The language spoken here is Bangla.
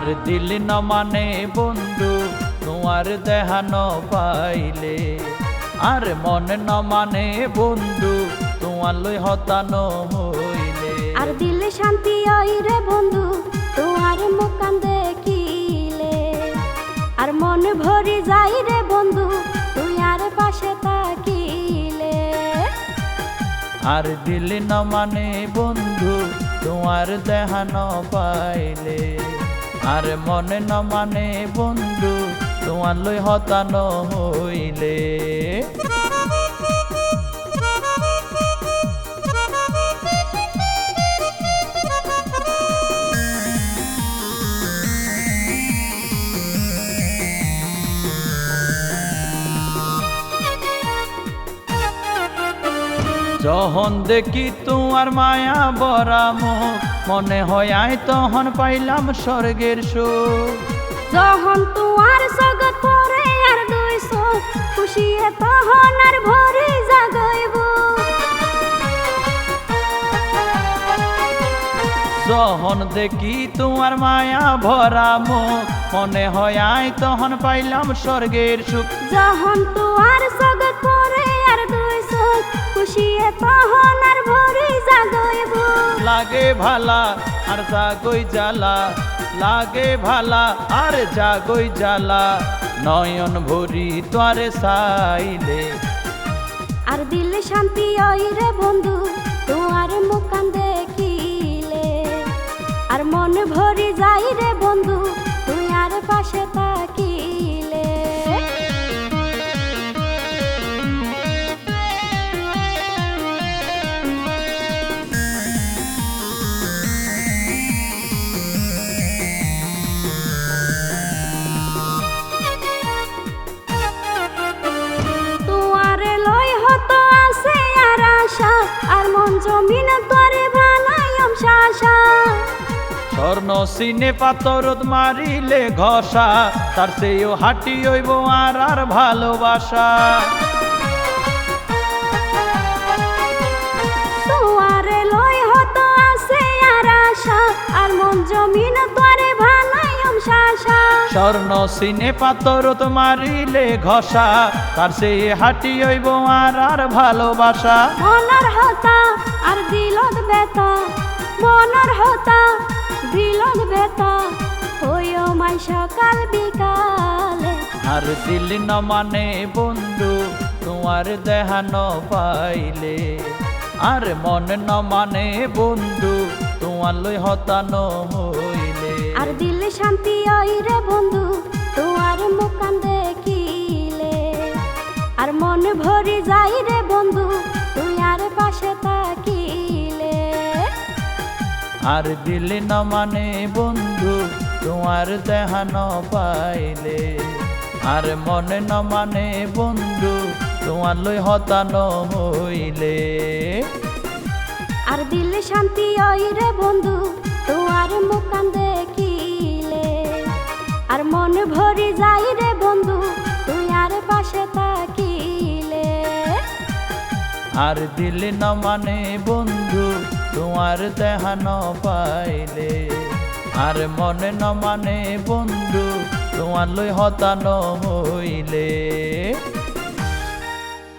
আর দিল ন মানে বন্ধু তোমার দেহানো পাইলে। আর মনে ন মানে বন্ধু তোমার লই হতানো হইলে। আর দিলে শান্তি ওই রে বন্ধু তোমার মুখান দেখিলে আর মন ভরি যাই রে বন্ধু তুই আর পাশে তাকিলে আর দিল ন মানে বন্ধু তোমার দেহানো পাইলে। আর মনে না মানে বন্ধু তোমার লই হতানো হইলে। যখন দেখি তোমার মায়া বরা মুখ মনে হয় আয় তখন পাইলাম স্বর্গের সুখ। যখন তোমার জগৎ পরে আর দুই চোখ খুশিয়ে তখন আর ভরে জাগাইব। যখন দেখি তোমার মায়া ভরা মুখ মনে হয় আয় তখন পাইলাম স্বর্গের সুখ। যখন তোমার জগৎ খুশিয়ে ভরে জাগাইব লাগে ভালা আর জাগই জ্বালা লাগে ভালা আর জাগই জ্বালা নয়ন ভরি তোরে সাইলে আর দিলে শান্তি ওই রে বন্ধু আর মন জমিন তোরে শাসা। স্বর্ণ সিনে পাতরত মারিলে ঘষা তার সেও হাঁটি হইব আর আর ভালোবাসা। আর মন জমিন স্বর্ণ সিনে পাতরত মারিলে ঘষা তার সে হাঁটি হইব আর আর ভালোবাসা। মনের হতা আর দিলত বেতা মনের হতা দিলত বেতা হইও মাই সকাল বিকালে। আর দিল ন মানে বন্ধু তোমার দেহান পাইলে। আর মন ন মানে বন্ধু তোমার লই হতানো আর দিলে শান্তি ওই রে বন্ধু তোমার মুখান দেখিলে। আর মন ভরি যাই রে বন্ধু তুই আর পাশে তাকিলে আর দিল ন মানে বন্ধু তোমার দেহান পাইলে। আর মনে ন মানে বন্ধু তোমার লই হতানো হইলে। আর দিলে শান্তি ওই রে বন্ধু তোমার মুখান ভরি যাই রে বন্ধু, তুই আর পাশে আর দিল ন মানে বন্ধু, তোমার দেহান পাইলে। আর মনে ন মানে বন্ধু, তোমার লই হতানো হইলে।